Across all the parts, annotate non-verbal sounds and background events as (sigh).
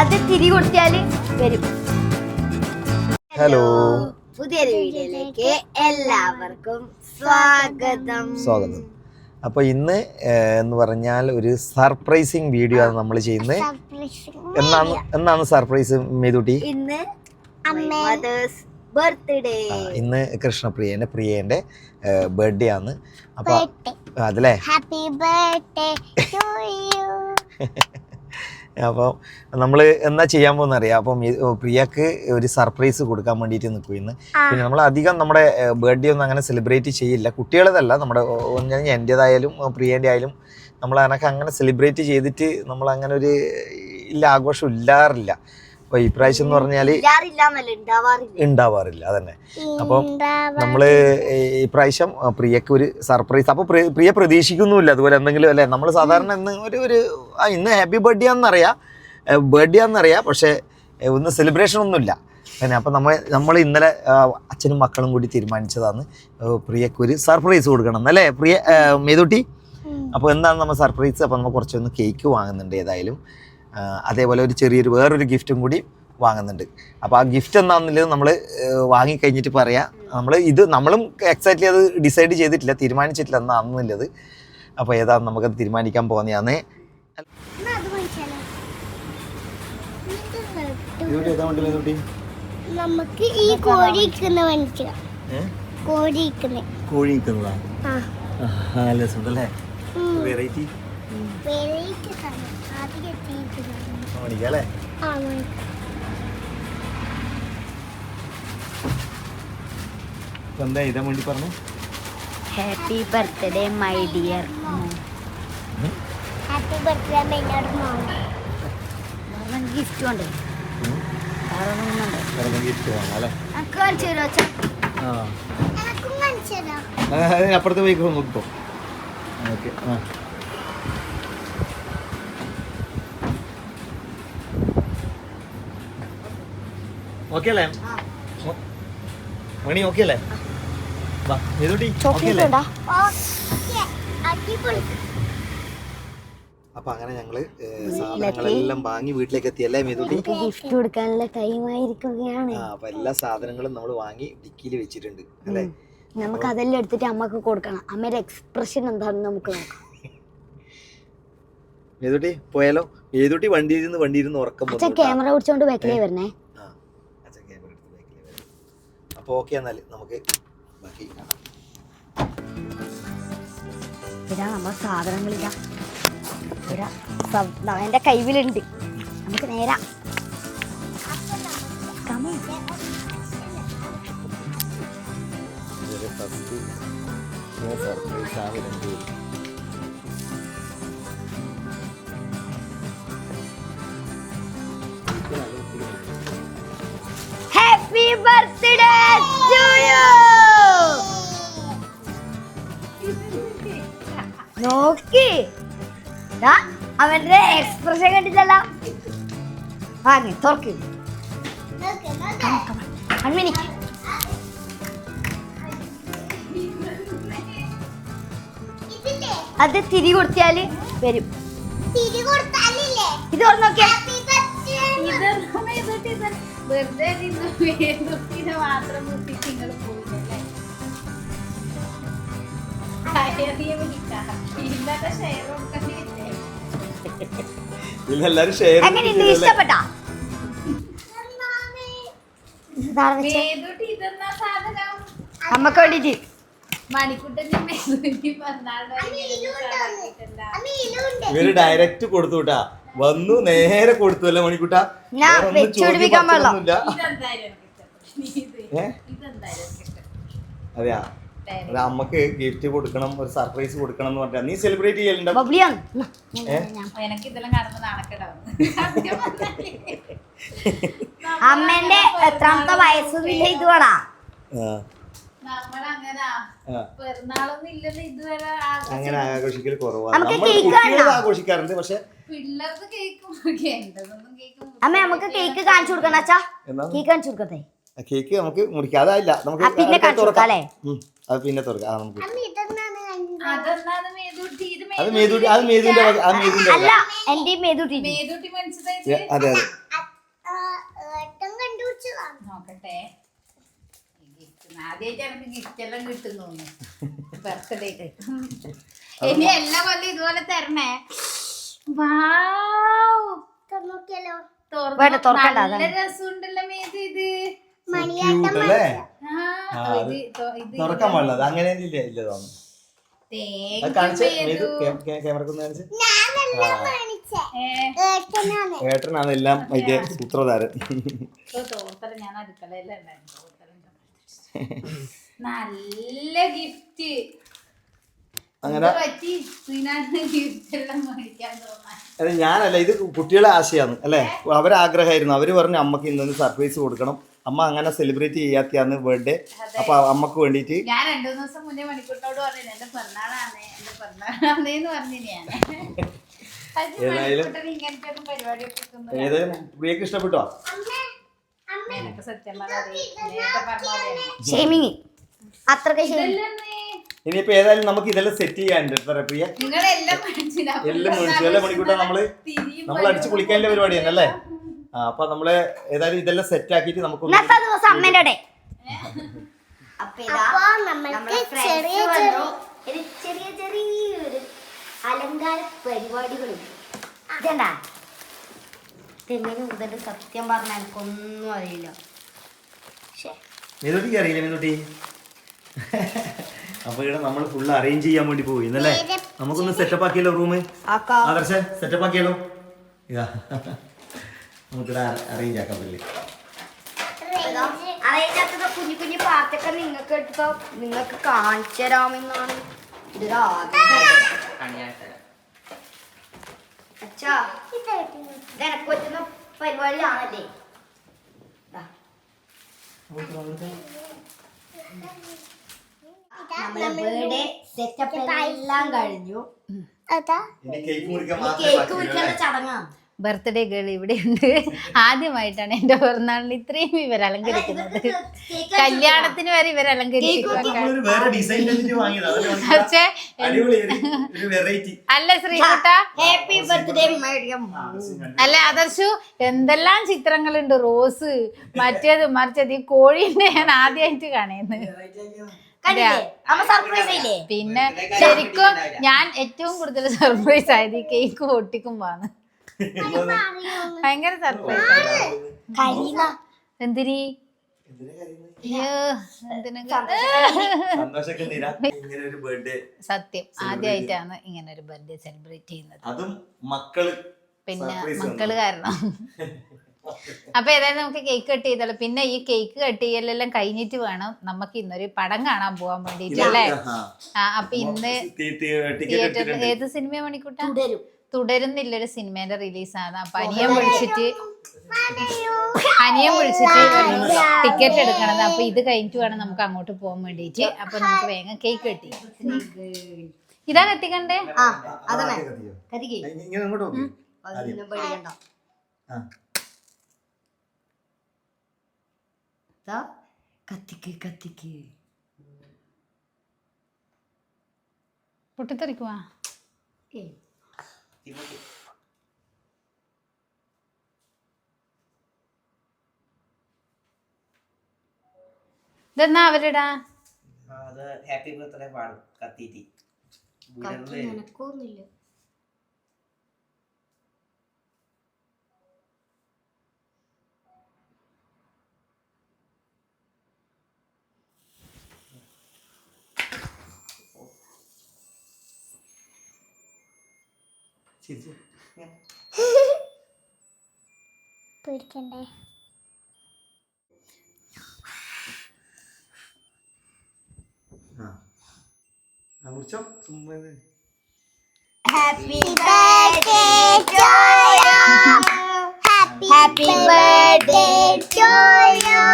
അത് തിരി കൊടുത്താൽ വരും. ഹലോ. പുതിയൊരു വീഡിയോയിലേക്ക് എല്ലാവർക്കും സ്വാഗതം. സ്വാഗതം. അപ്പോൾ ഇന്ന് എന്ന് പറഞ്ഞാൽ ഒരു സർപ്രൈസിങ് വീഡിയോ ആണ് നമ്മൾ ചെയ്യുന്നത്. എന്നാണ് എന്നാണ് സർപ്രൈസ് മേതുട്ടി? ഇന്ന് ബർത്ത്ഡേ ഇന്ന് കൃഷ്ണപ്രിയന്റെ പ്രിയന്റെ ബർത്ത്ഡേ ആണ്. അപ്പൊ അതല്ലേ? ഹാപ്പി ബർത്ത്ഡേ ടു യു അപ്പോൾ നമ്മൾ എന്താ ചെയ്യാൻ പോകുന്ന അറിയാം അപ്പം പ്രിയക്ക് ഒരു സർപ്രൈസ് കൊടുക്കാൻ വേണ്ടിയിട്ട് നിൽക്കുന്നു പിന്നെ നമ്മൾ അധികം നമ്മുടെ ബർത്ത്ഡേ ഒന്നും അങ്ങനെ സെലിബ്രേറ്റ് ചെയ്യില്ല. കുട്ടികളതല്ല നമ്മുടെ എന്റേതായാലും പ്രിയന്റെ ആയാലും നമ്മൾ അതിനൊക്കെ അങ്ങനെ സെലിബ്രേറ്റ് ചെയ്തിട്ട് നമ്മൾ അങ്ങനെ ഒരു ഇല്ല ആഘോഷം ഇല്ലാറില്ല. അപ്പോൾ ഇപ്രാവശ്യം എന്ന് പറഞ്ഞാൽ ഉണ്ടാവാറില്ല അതന്നെ. അപ്പം നമ്മൾ ഇപ്രാവശ്യം പ്രിയക്ക് ഒരു സർപ്രൈസ്. അപ്പൊ പ്രിയ പ്രതീക്ഷിക്കുന്നുമില്ല അതുപോലെ എന്തെങ്കിലും അല്ലെ? നമ്മൾ സാധാരണ ഇന്ന് ഒരു ഒരു ഇന്ന് ഹാപ്പി ബർത്ത്ഡേ ആണെന്നറിയാം. ബർത്ത്ഡേ ആണെന്നറിയാം. പക്ഷേ ഒന്ന് സെലിബ്രേഷൻ ഒന്നുമില്ല. പിന്നെ അപ്പം നമ്മൾ നമ്മൾ ഇന്നലെ അച്ഛനും മക്കളും കൂടി തീരുമാനിച്ചതാണ് പ്രിയക്ക് ഒരു സർപ്രൈസ് കൊടുക്കണം എന്നല്ലേ? പ്രിയ മേതുട്ടി? അപ്പോൾ എന്താണ് നമ്മൾ സർപ്രൈസ്? അപ്പോൾ നമ്മൾ കുറച്ചൊന്ന് കേക്ക് വാങ്ങുന്നുണ്ട് ഏതായാലും. അതേപോലെ ഒരു ചെറിയൊരു വേറൊരു ഗിഫ്റ്റും കൂടി വാങ്ങുന്നുണ്ട്. അപ്പോൾ ആ ഗിഫ്റ്റ് എന്താണെന്നുള്ളത് നമ്മൾ വാങ്ങിക്കഴിഞ്ഞിട്ട് പറയാം. നമ്മൾ ഇത് നമ്മളും എക്സാക്ട്ലി അത് ഡിസൈഡ് ചെയ്തിട്ടില്ല തീരുമാനിച്ചിട്ടില്ല എന്നാണെന്നുള്ളത് അപ്പോൾ ഏതാ നമുക്കത് തീരുമാനിക്കാൻ പോകുന്നതാണ് നമുക്ക് ഈ കോഴി ഇരിക്കുന്ന കോഴി ഇരിക്കുന്ന. കോഴി വെറൈറ്റി വെറൈറ്റി അല്ലേ ആ. ഇപ്പം എന്താ ഇതാ വേണ്ടി പറഞ്ഞു? Happy birthday my dear happy birthday മെയിനോട് മോൾ. ഗിഫ്റ്റ് ഉണ്ട്. അപ്പുറത്ത് ഒന്നുമുണ്ട് വേറെ ഗിഫ്റ്റ് വാങ്ങാം അല്ലേ എനിക്ക് കാണിച്ചു തരുമോ അച്ഛാ ആ എനക്കും കാണിച്ചതാ ആ, അതിന് അപ്പുറത്ത് പോയിക്കോ നോക്കിക്കോ ഓക്കെ ആ ഓക്കെ അല്ലേ? മണി ഓക്കെ അല്ലേ? വാ ഇതോട്ടി ഓക്കെ അല്ലേ? അപ്പൊ അങ്ങനെ ഞങ്ങൾ സാധനങ്ങളെല്ലാം വാങ്ങി വീട്ടിലേക്ക് എത്തിയല്ലേ മേതുട്ടി ഗിഫ്റ്റ് കൊടുക്കാനുള്ള ടൈം ആയിരിക്കുകയാണ്. ആ അപ്പൊ എല്ലാ സാധനങ്ങളും നമ്മൾ വാങ്ങി ഡിക്കിയിൽ വെച്ചിട്ടുണ്ട് അല്ലേ? നമുക്ക് അതെല്ലാം എടുത്തിട്ട് അമ്മയ്ക്ക് കൊടുക്കണം. അമ്മയുടെ എക്സ്പ്രഷൻ എന്താണെന്ന് നമുക്ക് നോക്കാം. മേതുട്ടി പോയാലോ? മേതുട്ടി വണ്ടിയിൽ നിന്ന് വണ്ടിയിൽ നിന്ന് ഉറക്കം ക്യാമറ പിടിച്ചോണ്ട് ബാക്കിലേ വരണേ ആ അച്ഛൻ ക്യാമറ എടുത്ത് ബാക്കിൽ വരാം അപ്പോൾ ഓക്കെ എന്നാൽ നമുക്ക് ബാക്കി കാണാം. ഇതാ സാധനങ്ങളില്ല എന്റെ കൈവിലുണ്ട്. നമുക്ക് നേരാ. സർപ്രൈസ് ആവുന്നുണ്ട് ബർത്ത്ഡേ ടു യു നോക്കി. ദാ, അവന്റെ എക്സ്പ്രഷൻ കണ്ടിട്ടല്ല. വാങ്ങി തുറക്കി. അൺമിനിക്ക് അത് തിരി കൊടുത്തിയാൽ വരും. ഇത് തുറന്ന് നോക്കിയാ ഹാപ്പി ബർത്ത്ഡേ വെറുതെ നിന്ന് വേദുപ്പിനെ മാത്രം മുട്ടിച്ച് നിങ്ങൾ പോയില്ലേ ഷെയർ ഇഷ്ടപ്പെട്ടാ? ഇതാണ് വെച്ചേ. ഇവർ ഡയറക്റ്റ് കൊടുത്തു വിട്ടാ വന്നു നേരെ കൊടുത്തു അല്ലേ മണിക്കുട്ട. അതെയാ? അത് അമ്മയ്ക്ക് ഗിഫ്റ്റ് കൊടുക്കണം ഒരു സർപ്രൈസ് കൊടുക്കണം എന്ന് പറഞ്ഞാ. നീ സെലിബ്രേറ്റ് ചെയ്യലുണ്ടോ? അമ്മന്റെ എത്രാമത്തെ വയസ്സൊന്നുമില്ല ഇത് വേണാ അങ്ങനെ ആഘോഷിക്കൽ കുറവാണ്. നമുക്ക് നമ്മൾ. ആഘോഷിക്കാറുണ്ട് പക്ഷെ അമ്മ നമുക്ക് കേക്ക് കാണിച്ചു കൊടുക്കണം അച്ഛാ. കേക്ക് കാണിച്ചു കൊടുക്കട്ടെ. കേക്ക് നമുക്ക് മുറിക്കാതായില്ല നമുക്ക് ആ, പിന്നെ തുറക്കാം. അത് പിന്നെ തുറക്കാം. നമുക്ക് അത് മേതുട്ടി മേതുവിന്റെ മേതുവിന്റെ അതെ അതെ. (laughs) എല്ലാം കിട്ടുന്നു ബർത്ത്ഡേക്ക്. ഇനി എല്ലാ കൊല്ലം ഇതുപോലെ തരണേ. നോക്കിയാലോ നല്ല. രസമുണ്ടല്ലോ മേത് ഇത്. തുറക്കാൻ പാടില്ല. അങ്ങനെ ഇല്ല തോന്നുന്നു. ഏട്ടനാണ് എല്ലാം മറ്റേ സൂത്രധാരൻ. ഞാൻ (laughs) നല്ല ഗിഫ്റ്റ് അങ്ങനെ അല്ല ഞാനല്ല ഇത് കുട്ടികളെ ആശയാണ് അല്ലേ? അവരാഗ്രഹമായിരുന്നു അവർ അവർ പറഞ്ഞു അമ്മയ്ക്ക് ഇന്നൊന്ന് സർപ്രൈസ് കൊടുക്കണം. അമ്മ അങ്ങനെ സെലിബ്രേറ്റ് ചെയ്യാത്തിയാന്ന് ബർത്ത്ഡേ അപ്പൊ അമ്മയ്ക്ക് വേണ്ടിട്ട് ഞാൻ രണ്ടു ദിവസം മുന്നേ മണിക്കൂട്ടോട് പറഞ്ഞു എന്റെ പിറന്നാളാണ് എന്റെ പിറന്നാളാന്നേന്ന് പറഞ്ഞു ഞാൻ ഏതായാലും- പ്രിയക്ക് ഇഷ്ടപ്പെട്ടോ? സത്യം പറഞ്ഞു അത്രയ്ക്ക്. ഇനിയിപ്പോ ഏതായാലും നമുക്ക് ഇതെല്ലാം സെറ്റ് ചെയ്യാനുണ്ട് എത്ര പ്രിയ എല്ലാം മേടിച്ചു. അല്ലേ മണിക്കൂട്ടാ നമ്മൾ നമ്മൾ അടിച്ചു കുളിക്കാനുള്ള പരിപാടി തന്നെ അല്ലേ? ആ അപ്പൊ നമ്മൾ ഏതായാലും ഇതെല്ലാം സെറ്റ് ആക്കിയിട്ട് നമുക്ക് അമ്മേന്റെ അപ്പൊ നമ്മൾക്ക് ചെറിയ ചെറിയ ചെറിയൊരു അലങ്കാര സത്യം പറഞ്ഞാൽ എനിക്കൊന്നും അറിയില്ല. പക്ഷേ അറിയില്ല മെതുട്ടി (laughs) അപ്പൊ ഇവിടെ നമ്മൾ ഫുള്ള് അറേഞ്ച് ചെയ്യാൻ വേണ്ടി പോയി ഇന്നല്ലേ? നമുക്കൊന്ന് സെറ്റപ്പ് ആക്കിയല്ലോ റൂം ആദർശ സെറ്റപ്പ് ആക്കിയല്ലോ? ഇതാ. (laughs) നമുക്കിവിടെ അറേഞ്ച് ആക്കാൻ പറ്റില്ല അതിനകത്ത് കുഞ്ഞു കുഞ്ഞു പാർട്ടൊക്കെ നിങ്ങൾക്ക് എടുത്തോ നിങ്ങൾക്ക് കാണിച്ചു തരാമെന്നാണ് ഇതൊരു ആഗ്രഹം. പറ്റുന്ന പരിപാടിയാണല്ലേ? ദാ. നമ്മളെ സെറ്റപ്പ് എല്ലാം കഴിഞ്ഞു. കേക്ക് ചടങ്ങാണ് ബർത്ത്ഡേ ഗേൾ ഇവിടെ ഉണ്ട് ആദ്യമായിട്ടാണ് എന്റെ പിറന്നാളിന് ഇത്രയും ഇവർ അലങ്കരിക്കുന്നത്. കല്യാണത്തിന് വരെ ഇവർ വെറൈറ്റി അല്ല ശ്രീകുട്ട ഹാപ്പി ബർത്ത്ഡേ അല്ല ആദർശു എന്തെല്ലാം ചിത്രങ്ങളുണ്ട്? റോസ് മറ്റേത് മറിച്ചത് ഈ കോഴിന്റെ ഞാൻ ആദ്യമായിട്ട് കാണുന്നത്. കണ്ടില്ലേ? അമ്മ സർപ്രൈസ് ആയില്ലേ? പിന്നെ ശരിക്കും ഞാൻ ഏറ്റവും കൂടുതൽ സർപ്രൈസ് ആയത് ഈ കേക്ക് പൊട്ടിക്കുമ്പോന്ന് ഭയങ്കര സർപ്രൈസ് എന്തിനീ? സത്യം. ആദ്യമായിട്ടാണ് ഇങ്ങനെ ഒരു ബർത്ത്ഡേ സെലിബ്രേറ്റ് ചെയ്യുന്നത്. അതും മക്കൾ പിന്നെ മക്കൾ കാരണം. (laughs) അപ്പൊ ഏതായാലും നമുക്ക് കേക്ക് കട്ട് ചെയ്തല്ലോ പിന്നെ ഈ കേക്ക് കട്ട് ചെയ്യലെല്ലാം കഴിഞ്ഞിട്ട് വേണം നമുക്ക് ഇന്നൊരു പടം കാണാൻ പോവാൻ വേണ്ടിട്ട് അല്ലേ? ആ. അപ്പൊ ഇന്ന് തിയേറ്ററിൽ ഏത് സിനിമ മണിക്കൂട്ടാ? തുടരുന്നില്ല ഒരു സിനിമേന്റെ റിലീസാണ്. അപ്പൊ അനിയൻ വിളിച്ചിട്ട് അനിയൻ വിളിച്ചിട്ട് ടിക്കറ്റ് എടുക്കണത്. അപ്പൊ ഇത് കഴിഞ്ഞിട്ട് വേണം നമുക്ക് അങ്ങോട്ട് പോകാൻ വേണ്ടിട്ട്. അപ്പൊ നമുക്ക് വേഗം കേക്ക് കട്ടി ഇതാ കത്തിക്കണ്ടേ ഇങ്ങനെ അങ്ങോട്ട് നോക്ക്. അതൊന്നും പേടിക്കണ്ട ആ. ദാ, കത്തിക്ക് കത്തിക്ക്. പൊട്ടിത്തെറിക്കുവാ? ഏയ്. ഇതെന്നാ അവരുടാ? അത് ഹാപ്പി ബർത്ത്ഡേ പാടും കത്തിയിട്ട് കത്തി നിനക്കൊന്നുമില്ല ചിരിച്ച്. പേടിക്കണ്ടേ? മുറിച്ചോ? ചുമ്മാ happy birthday to you happy birthday to you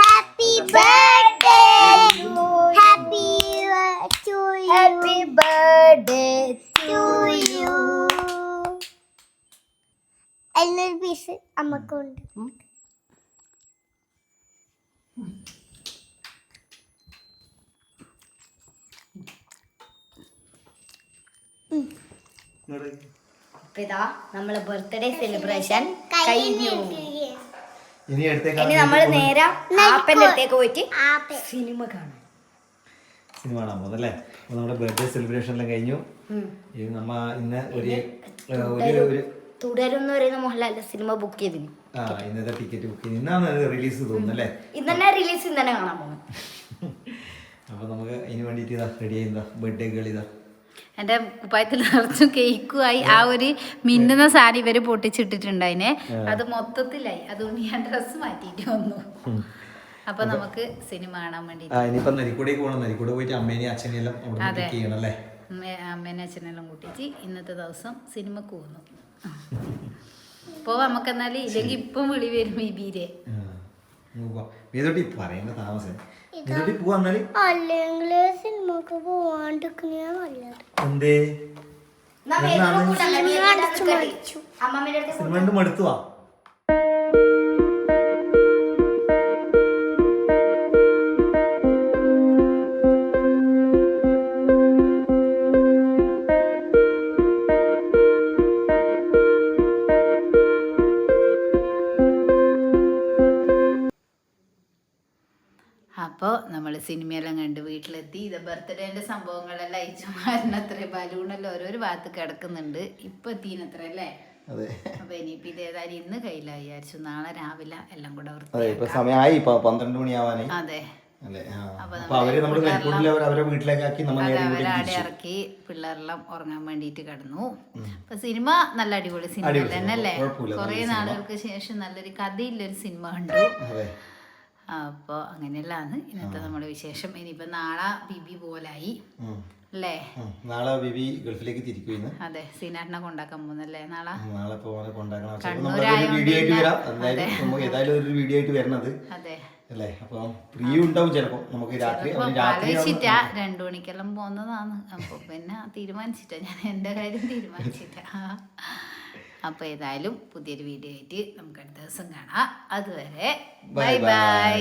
happy birthday happy to you happy birthday to you അതിനൊരു പീസ് അമ്മക്കുണ്ട്. അപ്പൊ ഇതാ നമ്മളെ ബർത്ത്ഡേ സെലിബ്രേഷൻ കഴിഞ്ഞു. ഇനി നമ്മൾ നേരെ ആപ്പന്റെ അടുത്തേക്ക് പോയിട്ട് സിനിമ കാണാം. സിനിമ കാണാൻ പോകുന്നല്ലേ നമ്മുടെ ബർത്ത്ഡേ സെലിബ്രേഷൻ എല്ലാം കഴിഞ്ഞു. നമ്മ ഇന്ന് ഒരു ഒരു ഒരു തുടരും എന്ന് പറയുന്ന മോഹൻലാലിന്റെ സിനിമ ബുക്ക് ചെയ്തിന്. ആ ഇന്നത്തെ ടിക്കറ്റ് ബുക്ക് ചെയ്ത് ഇന്നാണ് റിലീസ് തോന്നുന്നു അല്ലേ? ഇന്ന് തന്നെ റിലീസ് ഇന്ന് തന്നെ കാണാൻ പോകുന്നു (laughs) അപ്പോൾ നമുക്ക് അതിന് വേണ്ടിയിട്ട് ഇതാ റെഡി ചെയ്യുന്നതാ ബർത്ത്ഡേ ഗേൾ ഇതാ. എന്റെ കുപ്പായത്തിൽ നിറച്ചും കേക്കുമായി ആ ഒരു മിന്നുന്ന സാരി ഇവർ പൊട്ടിച്ചിട്ടിട്ടുണ്ട് അതിനെ അത് മൊത്തത്തിലായി. അതുകൊണ്ട് ഞാൻ ഡ്രസ്സ് മാറ്റിയിട്ട് വന്നു. അപ്പൊ നമുക്ക് സിനിമ കാണാൻ വേണ്ടി ഇനിയിപ്പം നരിക്കൂടേക്ക് പോകണം നരിക്കൂടെ പോയിട്ട് അമ്മേനെയും. അല്ലേ? അമ്മേനെ അച്ഛനെല്ലാം കൂട്ടിച്ച് ഇന്നത്തെ ദിവസം സിനിമക്ക് പോകുന്നു. പോവാം നമുക്ക് എന്നാലും ഇല്ലെങ്കിൽ ഇപ്പം വിളി വരും ഈ ബീരെ. പറയേണ്ട താമസം. അല്ലെങ്കിൽ സിനിമക്ക് പോവാണ്ടിരിക്കുന്ന നല്ലത്. എന്തേ? സിനിമ കണ്ട് മടുത്തുവാ നമ്മൾ സിനിമയെല്ലാം കണ്ട് വീട്ടിലെത്തി. ഇത് ബർത്ത്ഡേന്റെ സംഭവങ്ങളെല്ലാം അയച്ചു മാറിനത്ര ബലൂണെല്ലാം ഓരോരു ഭാഗത്ത് കിടക്കുന്നുണ്ട്. ഇപ്പം എത്തിനത്ര അല്ലേ? അതെ. അപ്പോൾ ഇതേതായാലും ഇന്ന് കയ്യിലായി വിചാരിച്ചു. നാളെ രാവിലെ എല്ലാം കൂടെ പന്ത്രണ്ട് മണിയാവാനായി. അതെ. അപ്പൊ അപ്പൊ ഇറക്കി പിള്ളേരെല്ലാം ഉറങ്ങാൻ വേണ്ടിട്ട് കിടന്നു. അപ്പൊ സിനിമ നല്ല അടിപൊളി സിനിമ തന്നെ അല്ലേ? കൊറേ. നാളുകൾക്ക് ശേഷം നല്ലൊരു കഥയില്ലൊരു സിനിമ കണ്ടു. അപ്പോൾ അങ്ങനെയല്ലാന്ന്. ഇന്നത്തെ നമ്മുടെ വിശേഷം. ഇനിയിപ്പോൾ നാളെ ബിബി പോലായി. അല്ലേ നാളെ ബിബി ഗൾഫിലേക്ക് തിരിക്കുന്നു അതെ സീനാട്ടിനെ കൊണ്ടാക്കാൻ പോകുന്നല്ലേ നാളെ? നാളെ കൊണ്ടാക്കണം. വീഡിയോ ആയിട്ട് വരാം. ഏതായാലും ഒരു വീഡിയോ ആയിട്ട് വരണത്. അതെ. അല്ലേ? അപ്പൊ പ്രിയ ഉണ്ടാവും ചിലപ്പോ. നമുക്ക് രാത്രി ചിലപ്പോ രാത്രി ആലോചിച്ചിട്ടാ രണ്ടു മണിക്കെല്ലാം പോകുന്നതാണ്. അപ്പൊ പിന്നെ തീരുമാനിച്ചിട്ടാ. ഞാൻ എന്റെ കാര്യം തീരുമാനിച്ചിട്ടാ. അപ്പൊ ഏതായാലും പുതിയൊരു വീഡിയോ ആയിട്ട് നമുക്ക് അടുത്ത ദിവസം കാണാം അതുവരെ ബൈ. ബൈ